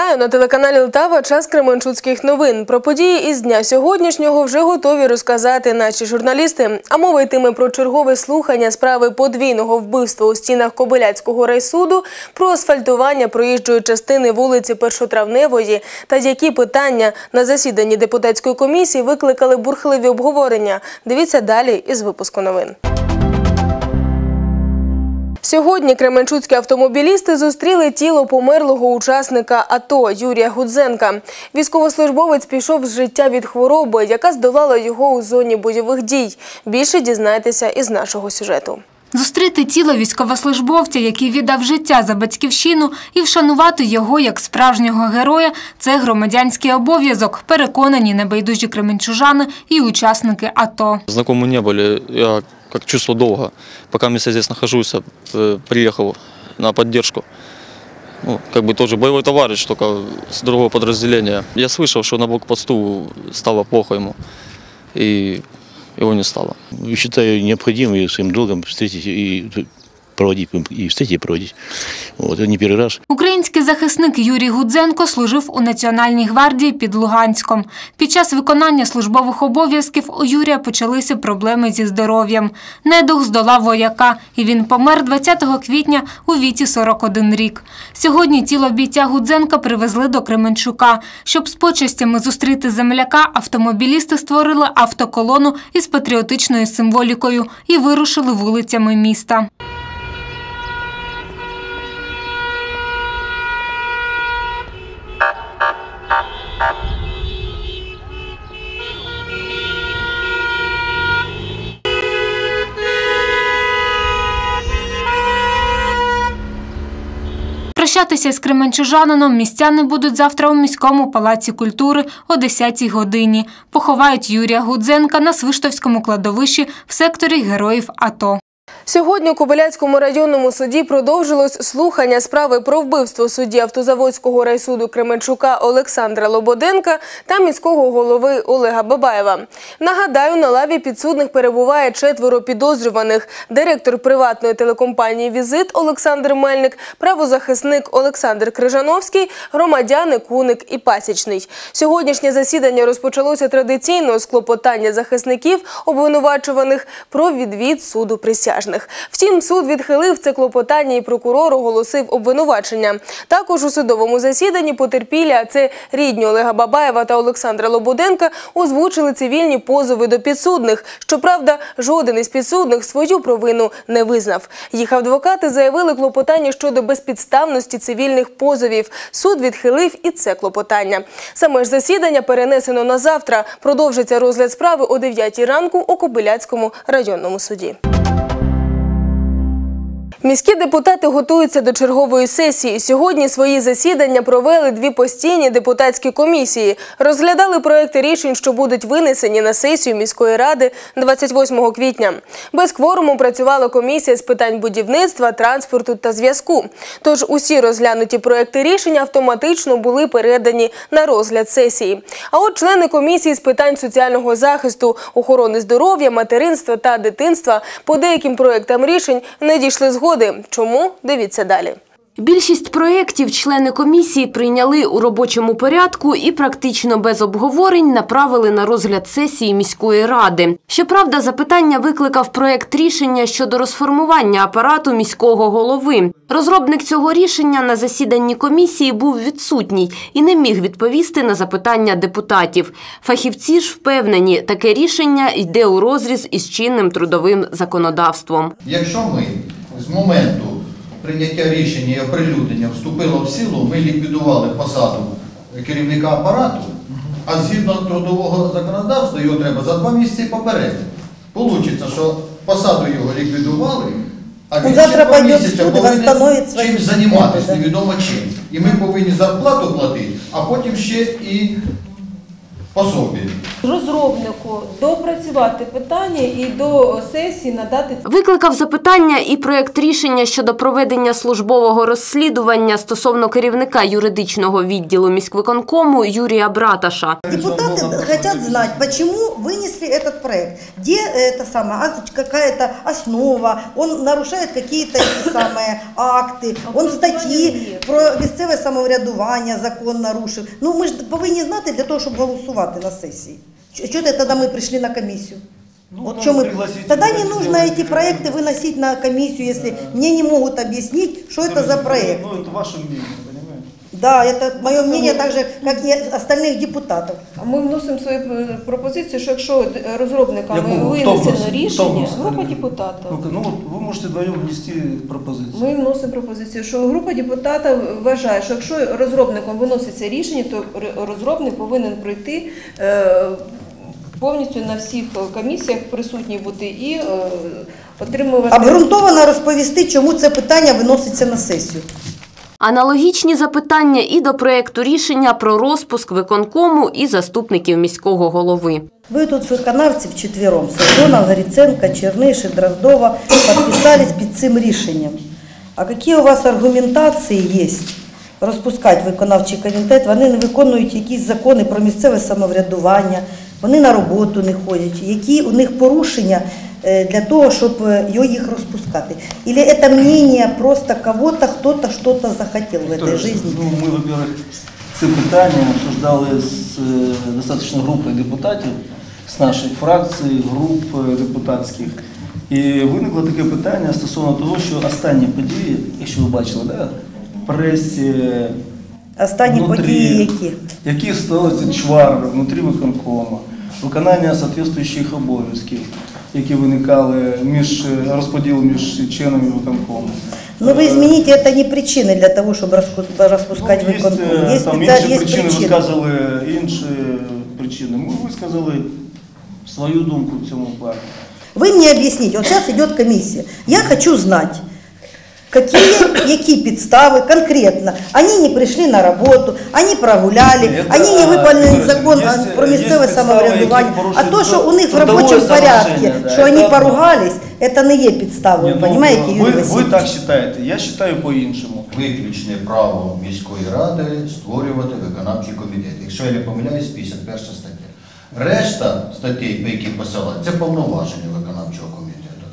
Вітаю на телеканалі Лтава. Час Кременчуцьких новин. Про події із дня сьогоднішнього вже готові розказати наші журналісти. А мова йтиме про чергове слухання справи подвійного вбивства у стінах Кобиляцького райсуду, про асфальтування проїжджої частини вулиці Першотравневої та які питання на засіданні депутатської комісії викликали бурхливі обговорення. Дивіться далі із випуску новин. Сьогодні кременчуцькі автомобілісти зустріли тіло померлого учасника АТО Юрія Гудзенка. Військовослужбовець пішов з життя від хвороби, яка здолала його у зоні бойових дій. Більше дізнайтеся із нашого сюжету. Зустріти тіло військовослужбовця, який віддав життя за батьківщину, і вшанувати його як справжнього героя – це громадянський обов'язок, переконані небайдужі кременчужани і учасники АТО. Знакомы не были. Я как чувство долга. Пока я здесь нахожусь, я, э, приехал на поддержку. Ну, как бы тоже боевой товарищ, только с другого подразделения. Я слышал, что на блокпосту стало плохо ему. И его не стало. считаю необходимым и своим долгом встретить и проводить, и встретить, и проводить. Вот, не первый раз. Український захисник Юрій Гудзенко служив у Національній гвардії під Луганськом. Під час виконання службових обов'язків у Юрія почалися проблеми зі здоров'ям. Недух здолав вояка, і він помер 20 квітня у віці 41 рік. Сьогодні тіло бійця Гудзенка привезли до Кременчука. Щоб з почестями зустріти земляка, автомобілісти створили автоколону із патріотичною символікою і вирушили вулицями міста. Прощатися з кременчужанином містяни будуть завтра у міському палаці культури о 10-й годині. Поховають Юрія Гудзенка на Свиштовському кладовищі в секторі героїв АТО. Сьогодні у Кобиляцькому районному суді продовжилось слухання справи про вбивство судді Автозаводського райсуду Кременчука Олександра Лободенка та міського голови Олега Бабаєва. Нагадаю, на лаві підсудних перебуває четверо підозрюваних: директор приватної телекомпанії Візит Олександр Мельник, правозахисник Олександр Крижановський, громадяни Куник і Пасічний. Сьогоднішнє засідання розпочалося традиційно з клопотання захисників обвинувачуваних про відвід суду присяжних. Втім, суд відхилив це клопотання і прокурор оголосив обвинувачення. Також у судовому засіданні потерпілі, а це рідні Олега Бабаєва та Олександра Лободенка, озвучили цивільні позови до підсудних. Щоправда, жоден із підсудних свою провину не визнав. Їх адвокати заявили клопотання щодо безпідставності цивільних позовів. Суд відхилив і це клопотання. Саме ж засідання перенесено на завтра. Продовжиться розгляд справи о 9 ранку у Кобиляцькому районному суді. Міські депутати готуються до чергової сесії. Сьогодні свої засідання провели дві постійні депутатські комісії. Розглядали проекти рішень, що будуть винесені на сесію міської ради 28 квітня. Без кворуму працювала комісія з питань будівництва, транспорту та зв'язку. Тож усі розглянуті проекти рішень автоматично були передані на розгляд сесії. А от члени комісії з питань соціального захисту, охорони здоров'я, материнства та дитинства по деяким проектам рішень не дійшли згоди. Чому? Дивіться далі. Більшість проєктів члени комісії прийняли у робочому порядку і практично без обговорень направили на розгляд сесії міської ради. Щоправда, запитання викликав проєкт рішення щодо розформування апарату міського голови. Розробник цього рішення на засіданні комісії був відсутній і не міг відповісти на запитання депутатів. Фахівці ж впевнені, таке рішення йде у розріз із чинним трудовим законодавством. Якщо ми з моменту прийняття рішення і оприлюднення вступило в силу, ми ліквідували посаду керівника апарату, а згідно трудового законодавства його треба за два місяці попередити. Получиться, що посаду його ліквідували, а він ще два місяці повинен чим займатися, невідомо чим. І ми повинні зарплату платити, а потім ще і пособі. Розробнику допрацювати питання і до сесії надати Викликав запитання і проект рішення щодо проведення службового розслідування стосовно керівника юридичного відділу міськвиконкому Юрія Браташа. Депутаты хотят знать, почему вынесли этот проект, где это самое, а, какая-то основа, он нарушает какие-то эти самые акты, он статьи про місцеве самоврядування закон нарушив. Ну ми ж повинні знати для того, щоб голосувати на сесії. Чого тоді ми прийшли на комісію? Вот чё мы... Тогда не нужно эти проекты выносить на комиссию, если мне не могут объяснить, что это за проект. Ну, это ваше мнение, понимаете? Да, это мое мнение так же, как и остальных депутатов. Ми вносимо свою е, пропозицію, що якщо розробниками Якому? Хто винесено вносить? Хто рішення, вносить? група депутатів. Ну, ну вот вы можете вдвоем внести пропозицию. Ми вносимо пропозицію, що група депутатів вважає, що якщо розробником виноситься рішення, то р- розробник повинен пройти е, повністю на всіх комісіях присутній бути і е, отримувати Обґрунтовано розповісти, чому це питання виноситься на сесію. Аналогічні запитання і до проекту рішення про розпуск виконкому і заступників міського голови. Вы тут виконавці вчетвером, Сазонов, Гриценко, Черниш і Дроздова підписались під цим рішенням. А які у вас аргументації є розпускати виконавчий комітет? Вони не виконують якісь закони про місцеве самоврядування, вони на роботу не ходять. Які у них порушення для того, щоб їх розпускати? Или це мнение просто кого-то, хто-то що-то захотів в этой жизни? Ну, ми, во-первых, це питання обсуждали з е, достатньо групою депутатів, з наших фракцій, груп депутатських. І виникло таке питання стосовно того, що останні події, якщо ви бачили, да, в пресі, Останні внутрі, події які? які сталися чвар внутрі виконкому, виконання соответствуючих обов'язків, які виникали між е, розподілом між членами виконкому. Ну, вы извините, это не причины для того, чтобы распу- распускать Ну, є, выконком. е, Есть, там специаль- інші есть причини, причины. висказали інші причини. Ми висказали свою думку в цьому плані. Вы мне объясните, вот сейчас идет комиссия. Я хочу знать, какие, які підстави конкретно. Они не пришли на работу, они прогуляли, Это, они не выполнили Юрий закон Васильевич, про есть- місцеве есть підстави, самоврядування. які А то, порушують що у них в трудове робочому порядку, соглашення, да, що это вони одно. поругались, это не є підставою, Ні, ну, понимаете, Юрий ви, ви Васильевич? так вважаєте, я вважаю по-іншому. Виключне право міської ради створювати виконавчий комітет. Якщо я не помиляюсь, 51 стаття. Решта статей, по які посилають, це повноваження виконавчого комітету,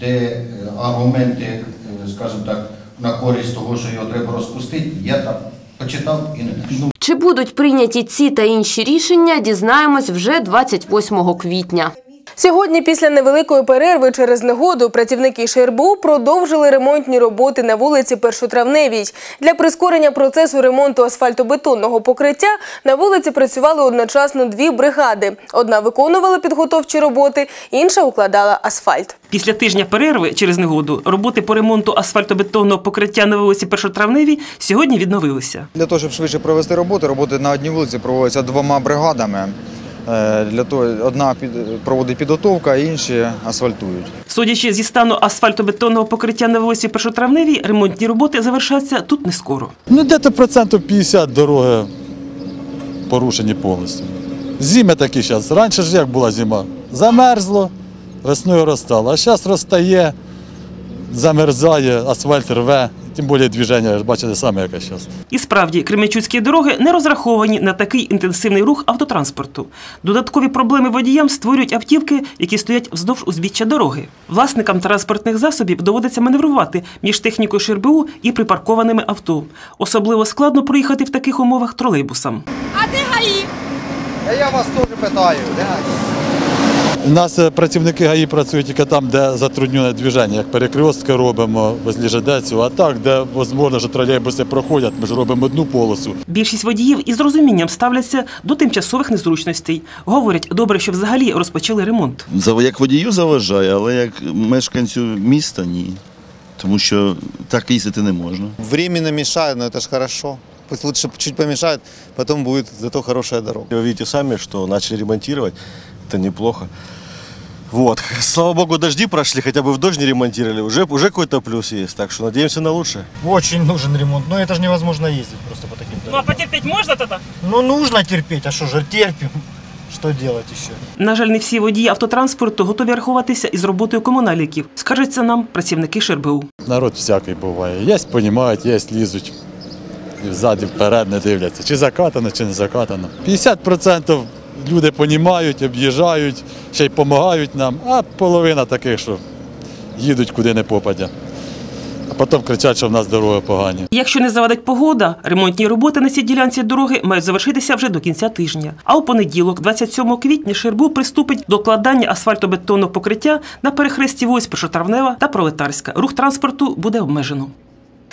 де е, аргументи, е, скажімо так, на користь того, що його треба розпустити, я там почитав і не знайшов. Чи будуть прийняті ці та інші рішення, дізнаємось вже 28 квітня. Сьогодні, після невеликої перерви через негоду, працівники ШРБУ продовжили ремонтні роботи на вулиці Першотравневій. Для прискорення процесу ремонту асфальтобетонного покриття на вулиці працювали одночасно дві бригади. Одна виконувала підготовчі роботи, інша укладала асфальт. Після тижня перерви через негоду роботи по ремонту асфальтобетонного покриття на вулиці Першотравневій сьогодні відновилися. Для того, щоб швидше провести роботи, роботи на одній вулиці проводяться двома бригадами. Е, Для того одна проводить підготовку, а інші асфальтують. Судячи зі стану асфальтобетонного покриття на вулиці Першотравневій, ремонтні роботи завершаться тут не скоро. Ну, десь процентів 50 дороги порушені повністю. Зими такі зараз. Раніше ж як була зима? Замерзло, весною розтало. А зараз розтає, замерзає, асфальт рве. Тим більше движення, бачите саме, яке зараз. І справді, кременчуцькі дороги не розраховані на такий інтенсивний рух автотранспорту. Додаткові проблеми водіям створюють автівки, які стоять вздовж узбіччя дороги. Власникам транспортних засобів доводиться маневрувати між технікою ШРБУ і припаркованими авто. Особливо складно проїхати в таких умовах тролейбусам. Я вас теж питаю, де? У нас е, працівники ГАІ працюють тільки там, де затруднене движення, як перекрестки робимо возле ЖДЦю, а так, де можливо, що тролейбуси проходять, ми ж робимо одну полосу. Більшість водіїв із розумінням ставляться до тимчасових незручностей. Говорять, добре, що взагалі розпочали ремонт. Як водію заважає, але як мешканцю міста ні. Тому що так їздити не можна. Временно мешает, но это же хорошо. Пусть лучше чуть помешает, потом будет зато хорошая дорога. Вы видите сами, что начали ремонтировать, это неплохо. Вот. Слава богу, дожди прошли, хотя бы в дождь не ремонтировали. Уже, уже какой-то плюс есть, так что надеемся на лучшее. Очень нужен ремонт. Но это же невозможно ездить просто по таким Ну а дорогам. потерпіть можна тоді? Ну, нужно терпеть, а что же терпим? Что делать еще? На жаль, не всі водії автотранспорту готові рахуватися із роботою комунальників, скажуться нам працівники ШРБУ. Народ всякий буває. Є понімають, є лізуть. І взад, і вперед не дивляться, чи закатано, чи не закатано. 50% люди понімають, об'їжджають, ще й допомагають нам, а половина таких, що їдуть куди не попадя. А потім кричать, що в нас дороги погані. Якщо не завадить погода, ремонтні роботи на цій ділянці дороги мають завершитися вже до кінця тижня. А у понеділок, 27 квітня, Шербу приступить до кладання асфальтобетонного покриття на перехресті вулиць Першотравнева та Пролетарська. Рух транспорту буде обмежено.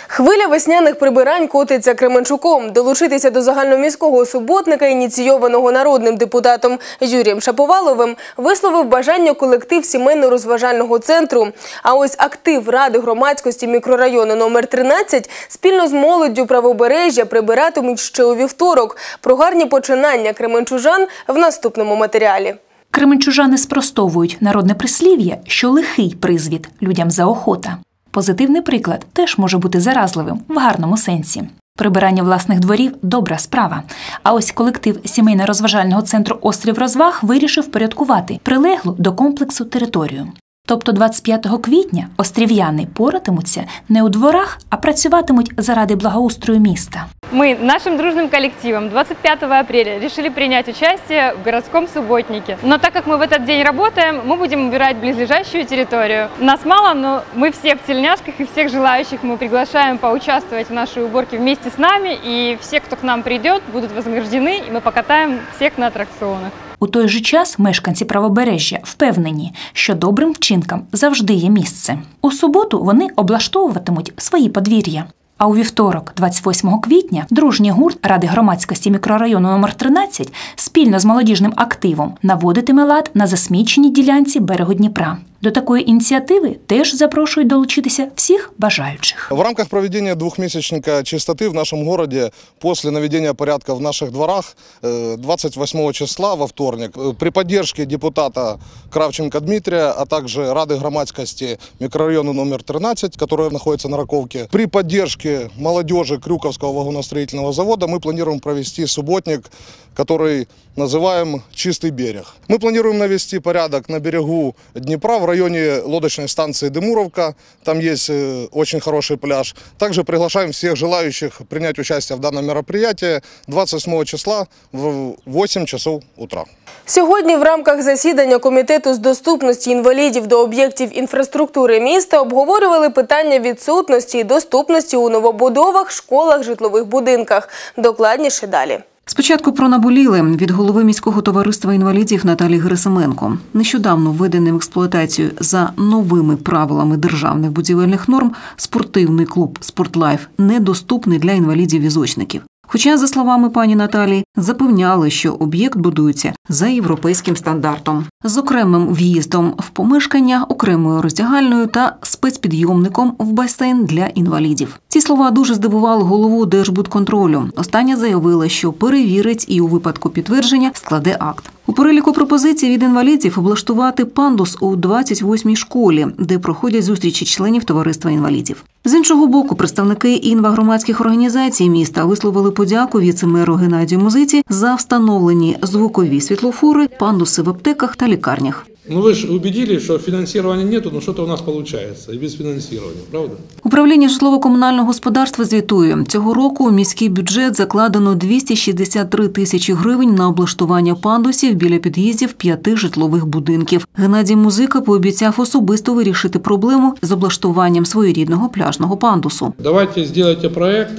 Хвиля весняних прибирань котиться Кременчуком. Долучитися до загальноміського суботника, ініційованого народним депутатом Юрієм Шаповаловим, висловив бажання колектив сімейно-розважального центру. А ось актив Ради громадськості мікрорайону номер 13 спільно з молоддю правобережжя прибиратимуть ще у вівторок. Про гарні починання кременчужан в наступному матеріалі. Кременчужани спростовують народне прислів'я, що лихий призвід людям заохота. Позитивний приклад теж може бути заразливим в гарному сенсі. Прибирання власних дворів добра справа. А ось колектив сімейно-розважального центру Острів розваг вирішив порядкувати прилеглу до комплексу територію. Тобто 25 квітня острів'яни поратимуться не у дворах, а працюватимуть заради благоустрою міста. Мы нашим дружным коллективом 25 апреля решили принять участие в городском субботнике. Но так как мы в этот день работаем, мы будем убирать близлежащую территорию. Нас мало, но мы все в тельняшках и всех желающих мы приглашаем поучаствовать в нашей уборке вместе с нами. И все, кто к нам придет, будут вознаграждены, и мы покатаем всех на аттракционах. У той же час мешканці правобережжя впевнені, що добрим вчинкам завжди є місце. У суботу вони облаштовуватимуть свої подвір'я. А у вівторок, 28 квітня, дружній гурт Ради громадськості мікрорайону номер 13 спільно з молодіжним активом наводитиме лад на засміченій ділянці берегу Дніпра. До такої ініціативи теж запрошують долучитися всіх бажаючих. В рамках проведения двухмесячника чистоты в нашем городе после наведения порядка в наших дворах э, 28 числа во вторник э, при поддержке депутата Кравченко Дмитрия, а также Рады громадскости микрорайона номер 13, которая находится на Раковке, при поддержке молодежи Крюковского вагоностроительного завода мы планируем провести субботник, который называем «Чистый берег». Мы планируем навести порядок на берегу Днепра в районе лодочной станции Дымуровка. Там есть э, очень хороший пляж. Также приглашаем всех желающих принять участие в данном мероприятии 28 числа в 8 часов утра. Сьогодні в рамках засідання комітету з доступності інвалідів до об'єктів інфраструктури міста обговорювали питання відсутності і доступності у новобудовах, школах, житлових будинках. Докладніше далі. Спочатку про наболіли від голови міського товариства інвалідів Наталі Грисименко. Нещодавно введений в експлуатацію за новими правилами державних будівельних норм спортивний клуб Спортлайф недоступний для інвалідів-візочників. Хоча, за словами пані Наталії, запевняли, що об'єкт будується за європейським стандартом, з окремим в'їздом в помешкання, окремою роздягальною та спецпідйомником в басейн для інвалідів. Ці слова дуже здивували голову Держбудконтролю. Остання заявила, що перевірить і у випадку підтвердження складе акт. У переліку пропозицій від інвалідів облаштувати пандус у 28-й школі, де проходять зустрічі членів товариства інвалідів. З іншого боку, представники інвагромадських організацій міста висловили подяку віце-меру Геннадію Музиці за встановлені звукові світлофори, пандуси в аптеках та лікарнях. Ну вы же убедили, что финансирования нету, но что-то у нас получается и без финансирования, правда? Управління житлово-комунального господарства звітує цього року у міський бюджет закладено 263 тисячі гривень на облаштування пандусів біля під'їздів п'яти житлових будинків. Геннадій Музика пообіцяв особисто вирішити проблему з облаштуванням своєрідного пляжного пандусу. Давайте сделайте проект,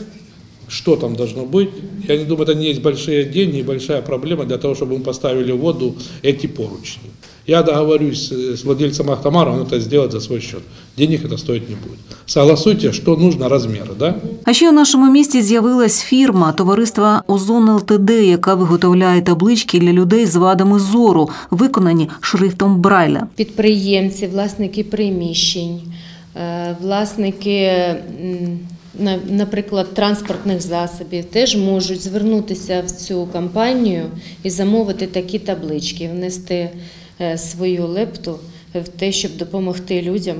что там должно быть. Я не думаю, это не есть большие деньги и большая проблема для того, чтобы мы поставили в воду эти поручни. Я договорюсь с с владельцем Ахтамара, он это сделает за свой счет. Денег это стоить не будет. Согласуйте, что нужно размеры, да? А ще у нашому місті з'явилась фірма товариства Озон ЛТД, яка виготовляє таблички для людей з вадами зору, виконані шрифтом Брайля. підприємці, власники приміщень, е, власники, м, на- наприклад, транспортних засобів, теж можуть звернутися в цю компанію і замовити такі таблички, внести е, свою лепту в те, щоб допомогти людям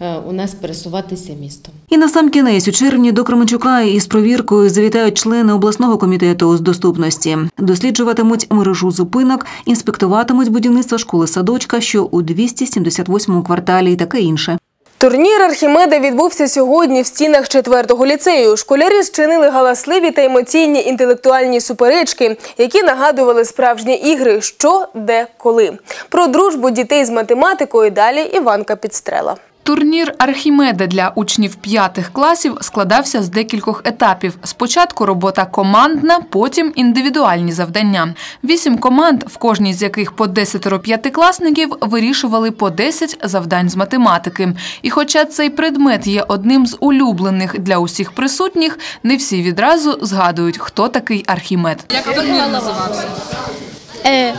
е, у нас пересуватися містом. І на сам кінець у червні до Кременчука із провіркою завітають члени обласного комітету з доступності. Досліджуватимуть мережу зупинок, інспектуватимуть будівництво школи садочка, що у 278 кварталі, і таке інше. Турнір Архімеда відбувся сьогодні в стінах 4-го ліцею. Школярі зчинили галасливі та емоційні інтелектуальні суперечки, які нагадували справжні ігри що, де, коли. Про дружбу дітей з математикою далі Іванка Підстрела. Турнір Архімеда для учнів п'ятих класів складався з декількох етапів. Спочатку робота командна, потім індивідуальні завдання. Вісім команд, в кожній з яких по 10 п'ятикласників, вирішували по 10 завдань з математики. І хоча цей предмет є одним з улюблених для усіх присутніх, не всі відразу згадують, хто такий Архімед. Як турнір називався? Э,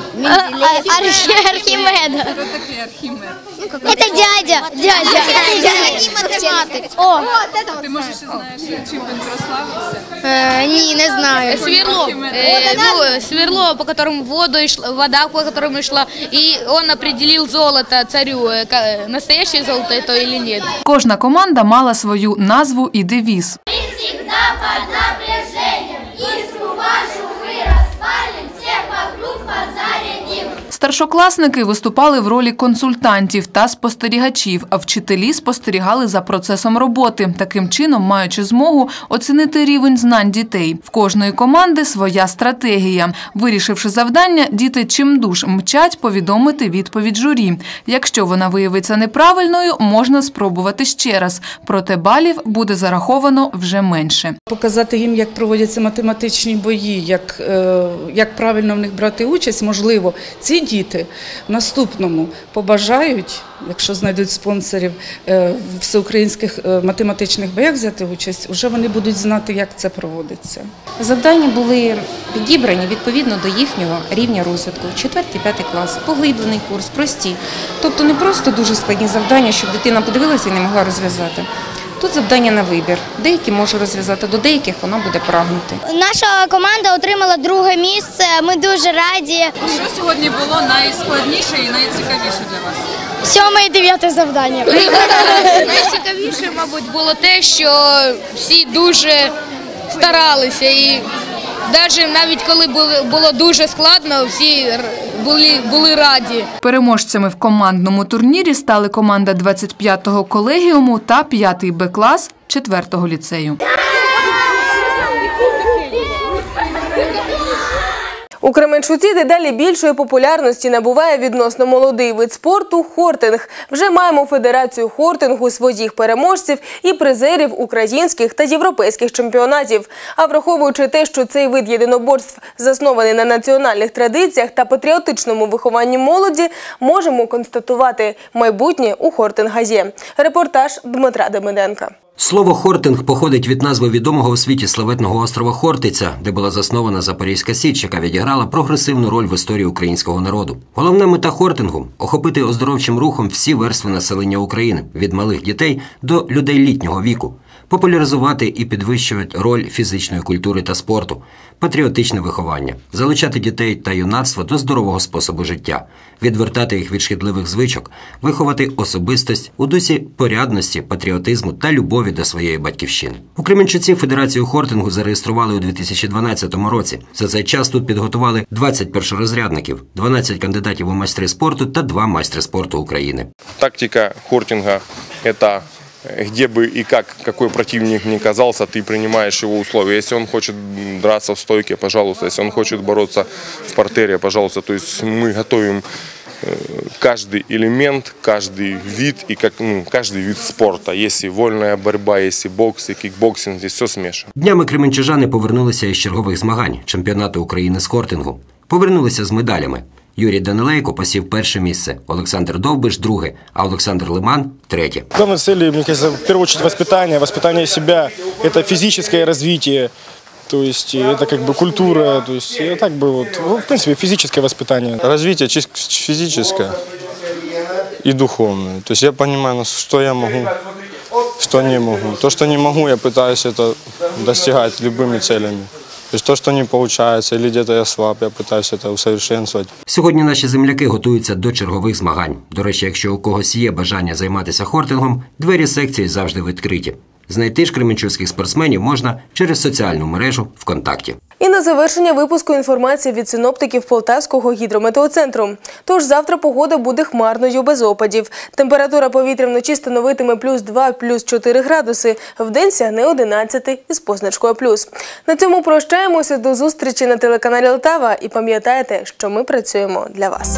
Архимеда. Хто такий Архімед? Это дядя. Дядя. Дядя. математик. О, Ти можеш і знаєш, чим він прославився? Э, не, не знаю. Сверло. Э, ну, сверло, по которому воду вода, по которому шла, и он определил золото царю, э, настоящее золото это или нет. Кожна команда мала свою назву і девіз. Всегда под напряжением, Старшокласники виступали в ролі консультантів та спостерігачів, а вчителі спостерігали за процесом роботи, таким чином маючи змогу оцінити рівень знань дітей. В кожної команди своя стратегія. Вирішивши завдання, діти чимдуж мчать повідомити відповідь журі. Якщо вона виявиться неправильною, можна спробувати ще раз. Проте балів буде зараховано вже менше. Показати їм, як проводяться математичні бої, як, е, як правильно в них брати участь, можливо, ці діти в наступному побажають, якщо знайдуть спонсорів е, всеукраїнських е, математичних боях взяти участь, вже вони будуть знати, як це проводиться. Завдання були підібрані відповідно до їхнього рівня розвитку. 4-5 клас, поглиблений курс, прості. Тобто не просто дуже складні завдання, щоб дитина подивилася і не могла розв'язати. Тут завдання на вибір. Деякі можу розв'язати, до деяких вона буде прагнути. Наша команда отримала друге місце. Ми дуже раді. Що сьогодні було найскладніше і найцікавіше для вас? Сьоме і дев'яте завдання. Найцікавіше, мабуть, було те, що всі дуже старалися і навіть навіть коли було дуже складно, всі були, були раді. Переможцями в командному турнірі стали команда 25-го колегіуму та 5-й Б-клас 4-го ліцею. У Кременчуці дедалі більшої популярності набуває відносно молодий вид спорту хортинг. Вже маємо федерацію хортингу своїх переможців і призерів українських та європейських чемпіонатів. А враховуючи те, що цей вид єдиноборств заснований на національних традиціях та патріотичному вихованні молоді, можемо констатувати майбутнє у хортинга є. Репортаж Дмитра Демиденка. Слово Хортинг походить від назви відомого у світі славетного острова Хортиця, де була заснована Запорізька Січ, яка відіграла прогресивну роль в історії українського народу. Головна мета Хортингу охопити оздоровчим рухом всі верстви населення України від малих дітей до людей літнього віку, популяризувати і підвищувати роль фізичної культури та спорту, патріотичне виховання, залучати дітей та юнацтво до здорового способу життя, відвертати їх від шкідливих звичок, виховати особистість у дусі порядності, патріотизму та любові до своєї батьківщини. У Кременчуці Федерацію хортингу зареєстрували у 2012 році. За цей час тут підготували 20 першорозрядників, 12 кандидатів у майстри спорту та 2 майстри спорту України. Тактика хортинга – это где бы и как, какой противник ни казался, ты принимаешь его условия. Если он хочет драться в стойке, пожалуйста. Если он хочет бороться в портере, пожалуйста. То есть мы готовим э, каждый элемент, каждый вид и как, ну, каждый вид спорта. Если вольная борьба, если бокс, и кикбоксинг, здесь все смешано. Днями кременчужани повернулися із чергових змагань чемпіонату України з хортингу. Повернулися з медалями. Юрій Данилейко посів перше місце, Олександр Довбиш – друге, а Олександр Лиман – третє. Главной целью, мне кажется, в первую очередь воспитание, воспитание себя, это физическое развитие, то есть это как бы культура, то есть и так бы вот, ну, в принципе, физическое воспитание. Развитие чис- физическое и духовное. То есть я понимаю, ну, что я могу, что не могу. То, что не могу, я пытаюсь это достигать любыми целями. То есть то, что не получается, или где-то я слаб, я пытаюсь это усовершенствовать. Сьогодні наші земляки готуються до чергових змагань. До речі, якщо у когось є бажання займатися хортингом, двері секції завжди відкриті. Знайти ж кременчуцьких спортсменів можна через соціальну мережу ВКонтакті. І на завершення випуску інформації від синоптиків Полтавського гідрометеоцентру. Тож завтра погода буде хмарною без опадів. Температура повітря вночі становитиме плюс 2, плюс 4 градуси. Вдень сягне 11 із позначкою плюс. На цьому прощаємося до зустрічі на телеканалі Лтава і пам'ятайте, що ми працюємо для вас.